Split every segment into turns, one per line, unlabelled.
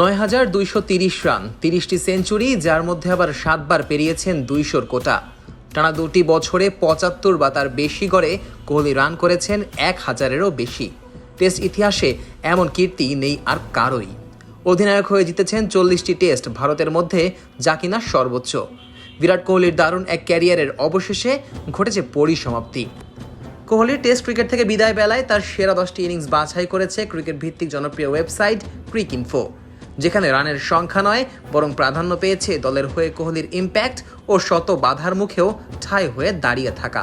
নয় হাজার দুইশো তিরিশ রান, তিরিশটি সেঞ্চুরি, যার মধ্যে আবার সাতবার পেরিয়েছেন দুইশোর কোটা। টানা দুটি বছরে পঁচাত্তর বা তার বেশি গড়ে কোহলি রান করেছেন এক হাজারেরও বেশি। টেস্ট ইতিহাসে এমন কীর্তি নেই আর কারোই অধিনায়ক হয়ে জিতেছেন চল্লিশটি টেস্ট, ভারতের মধ্যে যা কিনা সর্বোচ্চ। বিরাট কোহলির দারুণ এক ক্যারিয়ারের অবশেষে ঘটেছে পরিসমাপ্তি। কোহলির টেস্ট ক্রিকেট থেকে বিদায় বেলায় তার সেরা দশটি ইনিংস বাছাই করেছে ক্রিকেট ভিত্তিক জনপ্রিয় ওয়েবসাইট ক্রিক ইনফো। যেখানে রানের সংখ্যা নয়, বরং প্রাধান্য পেয়েছে দলের হয়ে কোহলির ইম্প্যাক্ট ও শত বাধার মুখেও ঠাঁই হয়ে দাঁড়িয়ে থাকা।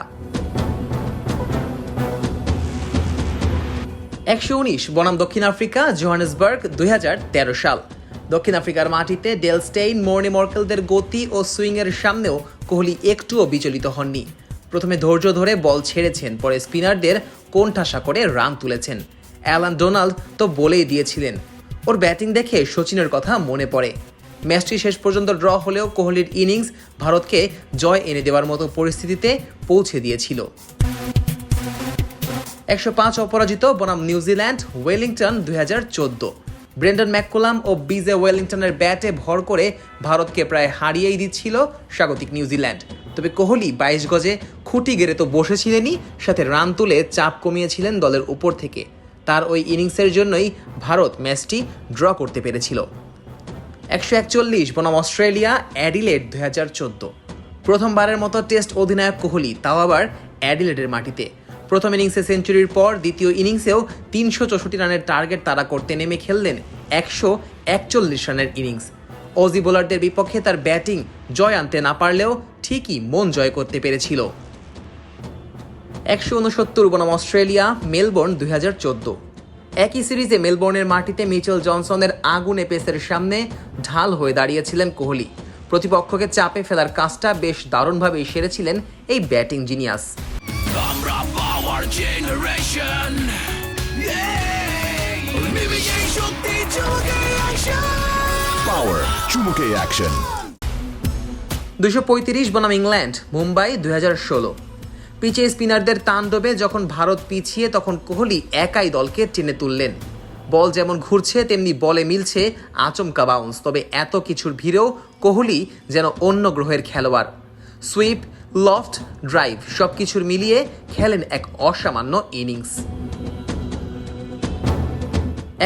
একশো উনিশ, বনাম দক্ষিণ আফ্রিকা, জোহানেসবার্গ, দুই হাজার তেরো সাল। দক্ষিণ আফ্রিকার মাটিতে ডেলস্টেইন মোর্নে মর্কেলদের গতি ও সুইংয়ের সামনেও কোহলি একটুও বিচলিত হননি। প্রথমে ধৈর্য ধরে বল ছেড়েছেন, পরে স্পিনারদের কোণঠাসা করে রান তুলেছেন। অ্যালান ডোনাল্ড তো বলেই দিয়েছিলেন ওর ব্যাটিং দেখে সচিনের কথা মনে পড়ে। ম্যাচটি শেষ পর্যন্ত ড্র হলেও কোহলির ইনিংস ভারতকে জয় এনে দেওয়ার মতো পরিস্থিতিতে পৌঁছে দিয়েছিল। একশো পাঁচ অপরাজিত বনাম নিউজিল্যান্ড, ওয়েলিংটন দুই হাজার চোদ্দ। ব্রেন্ডন ম্যাককোলাম ও বিজে ওয়েলিংটনের ব্যাটে ভর করে ভারতকে প্রায় হারিয়েই দিচ্ছিল স্বাগতিক নিউজিল্যান্ড। তবে কোহলি বাইশ গজে খুঁটি গেড়ে তো বসেছিলেনই, সাথে রান তুলে চাপ কমিয়েছিলেন দলের উপর থেকে। তার ওই ইনিংসের জন্যই ভারত ম্যাচটি ড্র করতে পেরেছিল। একশো একচল্লিশ বনাম অস্ট্রেলিয়া, অ্যাডিলেড দু হাজার চোদ্দ। প্রথমবারের মতো টেস্ট অধিনায়ক কোহলি, তাও আবার অ্যাডিলেডের মাটিতে। প্রথম ইনিংসে সেঞ্চুরির পর দ্বিতীয় ইনিংসেও তিনশো চৌষট্টি রানের টার্গেট তারা করতে নেমে খেললেন একশো একচল্লিশ রানের ইনিংস। অজি বোলারদের বিপক্ষে তার ব্যাটিং জয় আনতে না পারলেও ঠিকই মন জয় করতে পেরেছিল। একশো উনসত্তর বনাম অস্ট্রেলিয়া মেলবোর্ন দুই হাজার চোদ্দ। একই সিরিজে মেলবোর্নের মাটিতে মিচেল জনসনের আগুনে পেসের সামনে ঢাল হয়ে দাঁড়িয়েছিলেন কোহলি। প্রতিপক্ষকে চাপে ফেলার কাজটা বেশ দারুণভাবেই সেরেছিলেন এই ব্যাটিং জিনিয়াস।
পাওয়ার
চুমুকে অ্যাকশন
দুশো পঁয়ত্রিশ বনাম ইংল্যান্ড মুম্বাই দুই হাজার ষোলো। পিচে স্পিনারদের তাণ্ডবে যখন ভারত পিছিয়ে, তখন কোহলি একাই দলকে টেনে তুললেন। বল যেমন ঘুরছে, তেমনি বলে মিলছে আচমকা বাউন্স তবে এত কিছুর ভিড়েও কোহলি যেন অন্য গ্রহের খেলোয়াড়। সুইপ লফট ড্রাইভ সব কিছুর মিলিয়ে খেলেন এক অসামান্য ইনিংস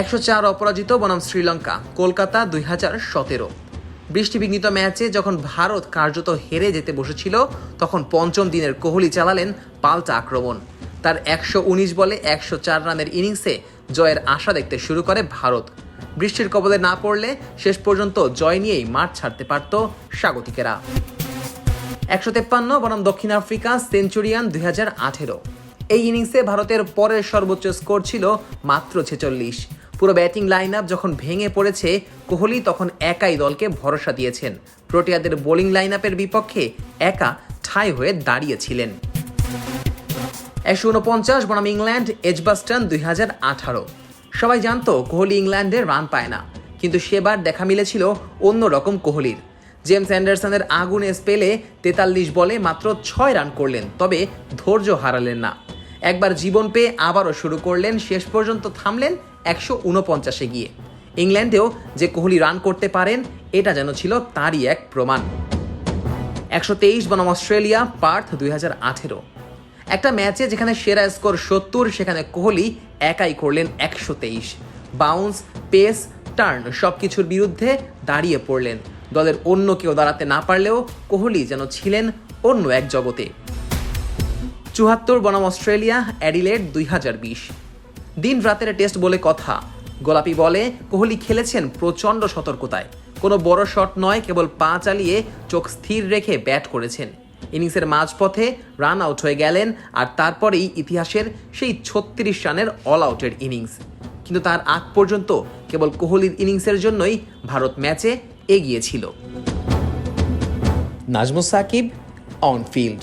একশো চার অপরাজিত বনাম শ্রীলঙ্কা, কলকাতা দুই হাজার সতেরো। বৃষ্টিবিঘ্নিত ম্যাচে যখন ভারত কার্যত হেরে যেতে বসেছিল, তখন পঞ্চম দিনের কোহলি চালালেন পাল্টা আক্রমণ। তার একশো উনিশ বলে একশো চার রানের ইনিংসে জয়ের আশা দেখতে শুরু করে ভারত। বৃষ্টির কবলে না পড়লে শেষ পর্যন্ত জয় নিয়েই মাঠ ছাড়তে পারত স্বাগতিকেরা। একশো তেপ্পান্ন বনাম দক্ষিণ আফ্রিকা সেঞ্চুরিয়ান দুই হাজার আঠেরো। এই ইনিংসে ভারতের পরের সর্বোচ্চ স্কোর ছিল মাত্র ছেচল্লিশ। পুরো ব্যাটিং লাইন আপ যখন ভেঙে পড়েছে, কোহলি তখন একাই দলকে ভরসা দিয়েছেন। প্রোটিয়াদের বোলিং লাইন আপের বিপক্ষে একা ঠাই হয়ে দাঁড়িয়েছিলেন। একশো উনপঞ্চাশ বনাম ইংল্যান্ড, এজবাস্টন দুই হাজার আঠারো। সবাই জানতো কোহলি ইংল্যান্ডে রান পায় না। কিন্তু সেবার দেখা মিলেছিল অন্য রকম কোহলির। জেমস অ্যান্ডারসনের আগুনে স্পেলে তেতাল্লিশ বলে মাত্র ছয় রান করলেন, তবে ধৈর্য হারালেন না। একবার জীবন পেয়ে আবারও শুরু করলেন, শেষ পর্যন্ত থামলেন একশো উনপঞ্চাশে গিয়ে। ইংল্যান্ডেও যে কোহলি রান করতে পারেন, এটা যেন ছিল তারই এক প্রমাণ। একশো তেইশ বনাম অস্ট্রেলিয়া, পার্থ দুই হাজার আঠেরো। একটা ম্যাচে যেখানে সেরা স্কোর সত্তর, সেখানে কোহলি একাই করলেন একশো তেইশ। বাউন্স, পেস, টার্ন সব কিছুর বিরুদ্ধে দাঁড়িয়ে পড়লেন। দলের অন্য কেউ দাঁড়াতে না পারলেও কোহলি যেন ছিলেন অন্য এক জগতে। চুয়াত্তর বনাম অস্ট্রেলিয়া, অ্যাডিলেড দুই হাজার বিশ। দিন রাতের টেস্ট বলে কথা। গোলাপি বলে কোহলি খেলেছেন প্রচণ্ড সতর্কতায়। কোনো বড় শট নয়, কেবল পা চালিয়ে চোখ স্থির রেখে ব্যাট করেছেন। ইনিংসের মাঝপথে রান আউট হয়ে গেলেন আর তারপরেই ইতিহাসের সেই ছত্রিশ রানের অল আউটের ইনিংস। কিন্তু তার আগ পর্যন্ত কেবল কোহলির ইনিংসের জন্যই ভারত ম্যাচে এগিয়ে ছিল। Nazmus Sakib, on field.